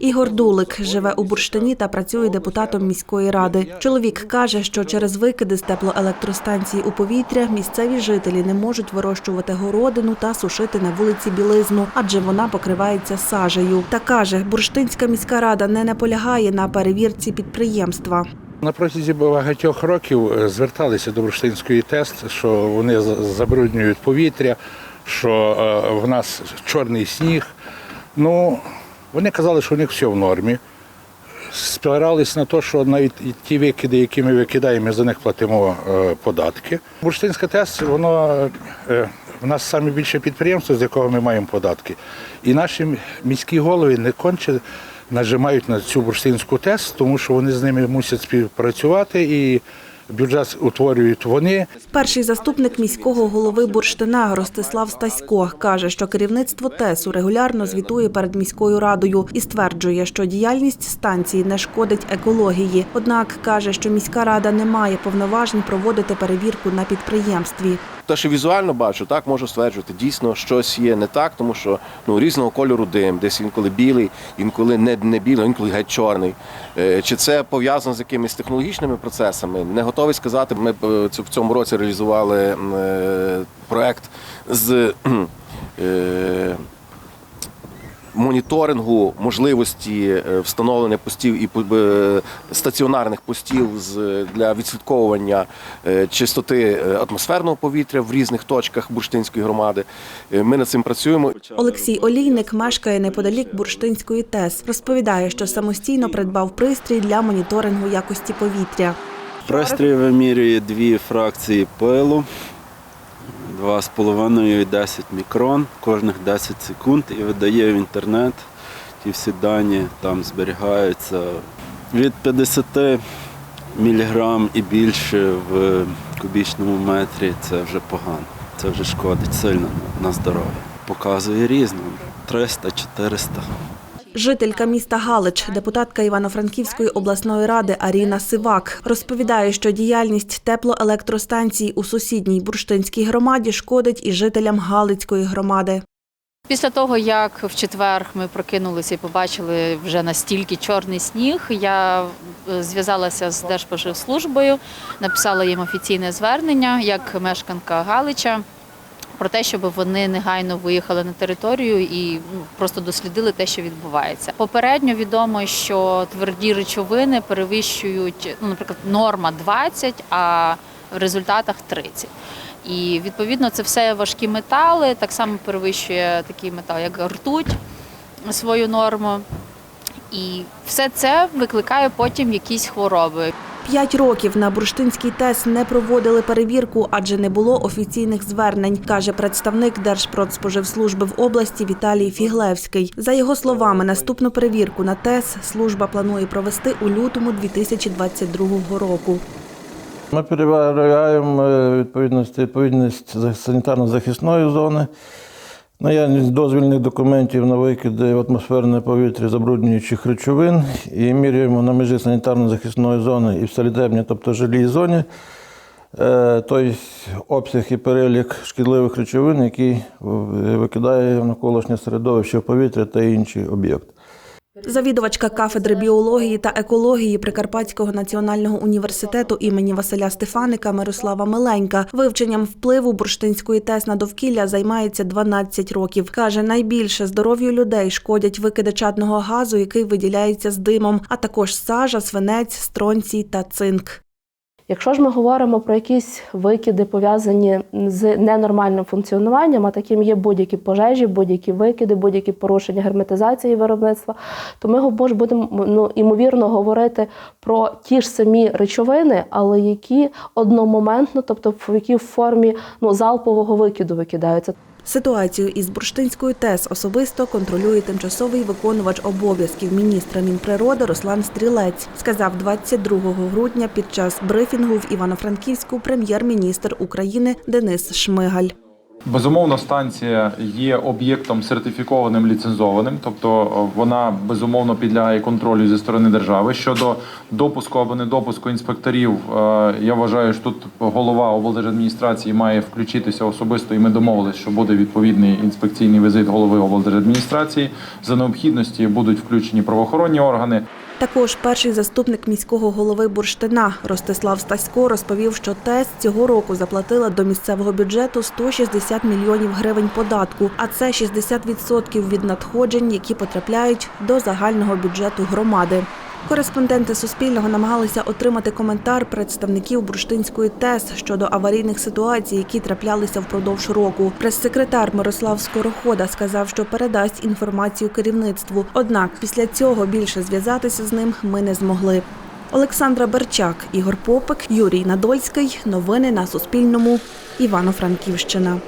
Ігор Дулик живе у Бурштині та працює депутатом міської ради. Чоловік каже, що через викиди з теплоелектростанції у повітря місцеві жителі не можуть вирощувати городину та сушити на вулиці білизну, адже вона покривається сажею. Та каже, Бурштинська міська рада не наполягає на перевірці підприємства. На протязі багатьох років е, зверталися до Бурштинської тест, що вони за- забруднюють повітря, що е, в нас чорний сніг. Ну, вони казали, що у них все в нормі. Спирались на те, що навіть ті викиди, які ми викидаємо, ми за них платимо е, податки. Бурштинська ТЕС, воно е, в нас саме більше підприємство, з якого ми маємо податки. І наші міські голови не конче нажимають на цю бурштинську ТЕС, тому що вони з ними мусять співпрацювати і бюджет утворюють вони. Перший заступник міського голови Бурштина Ростислав Стасько каже, що керівництво ТЕСу регулярно звітує перед міською радою і стверджує, що діяльність станції не шкодить екології. Однак каже, що міська рада не має повноважень проводити перевірку на підприємстві. Те, що візуально бачу, так можу стверджувати, дійсно щось є не так, тому що ну різного кольору дим, десь інколи білий, інколи не, не білий, інколи геть чорний. Е, Чи це пов'язано з якимись технологічними процесами? Не готовий сказати. Ми е, в цьому році реалізували е, проект з. Моніторингу можливості е, встановлення постів і е, стаціонарних постів з для відслідковування е, чистоти атмосферного повітря в різних точках Бурштинської громади. Ми над цим працюємо. Олексій Олійник мешкає неподалік Бурштинської ТЕС. Розповідає, що самостійно придбав пристрій для моніторингу якості повітря. Пристрій вимірює дві фракції пилу, 2,5 і 10 мікрон кожних 10 секунд і видає в інтернет. Ті всі дані там зберігаються від 50 міліграм і більше в кубічному метрі це вже погано. Це вже шкодить сильно на здоров'я. Показує різно 300-400. Жителька міста Галич, депутатка Івано-Франківської обласної ради Аріна Сивак, розповідає, що діяльність теплоелектростанцій у сусідній бурштинській громаді шкодить і жителям Галицької громади. Після того, як в четвер ми прокинулися і побачили вже настільки чорний сніг, я е, зв'язалася з Держпоживслужбою, написала їм офіційне звернення як мешканка Галича про те, щоб вони негайно виїхали на територію і ну, просто дослідили те, що відбувається. Попередньо відомо, що тверді речовини перевищують, ну, наприклад, норма 20, а в результатах 30. І відповідно це все важкі метали, так само перевищує такий метал, як ртуть свою норму. І все це викликає потім якісь хвороби. П'ять років на бурштинській ТЕС не проводили перевірку, адже не було офіційних звернень, каже представник Держпродспоживслужби в області Віталій Фіглевський. За його словами, наступну перевірку на ТЕС служба планує провести у лютому 2022 року. Ми перевіряємо е, відповідність, відповідність за- санітарно-захисної зони, наявність дозвільних документів на викиди в атмосферне повітря забруднюючих речовин і міряємо на межі санітарно-захисної зони і в солідебній, тобто жилій зоні, е, той обсяг і перелік шкідливих речовин, які викидає в навколишнє середовище в повітря та інші об'єкти. Завідувачка кафедри біології та екології Прикарпатського національного університету імені Василя Стефаника Мирослава Миленька вивченням впливу бурштинської ТЕС на довкілля займається 12 років. Каже, найбільше здоров'ю людей шкодять викиди чадного газу, який виділяється з димом, а також сажа, свинець, стронцій та цинк. Якщо ж ми говоримо про якісь викиди, пов'язані з ненормальним функціонуванням, а таким є будь-які пожежі, будь-які викиди, будь-які порушення герметизації виробництва, то ми будемо ну, імовірно говорити про ті ж самі речовини, але які одномоментно, тобто в які в формі ну, залпового викиду викидаються. Ситуацію із бурштинською ТЕС особисто контролює тимчасовий виконувач обов'язків міністра Мінприроди Руслан Стрілець. Сказав 22 грудня під час брифінгу в Івано-Франківську прем'єр-міністр України Денис Шмигаль. Безумовно, станція є об'єктом сертифікованим ліцензованим, тобто е, вона безумовно підлягає контролю зі сторони держави. Щодо допуску або недопуску інспекторів, е, я вважаю, що тут голова облдержадміністрації має включитися особисто, і ми домовилися, що буде відповідний інспекційний візит голови облдержадміністрації. За необхідності будуть включені правоохоронні органи. Також перший заступник міського голови Бурштина Ростислав Стасько розповів, що ТЕС цього року заплатила до місцевого бюджету 160 мільйонів гривень податку, а це 60% від надходжень, які потрапляють до загального бюджету громади. Кореспонденти Суспільного намагалися отримати коментар представників Бурштинської ТЕС щодо аварійних ситуацій, які траплялися впродовж року. Прес-секретар Мирослав Скорохода сказав, що передасть інформацію керівництву. Однак після цього більше зв'язатися з ним ми не змогли. Олександра Берчак, Ігор Попик, Юрій Надольський. Новини на Суспільному. Івано-Франківщина.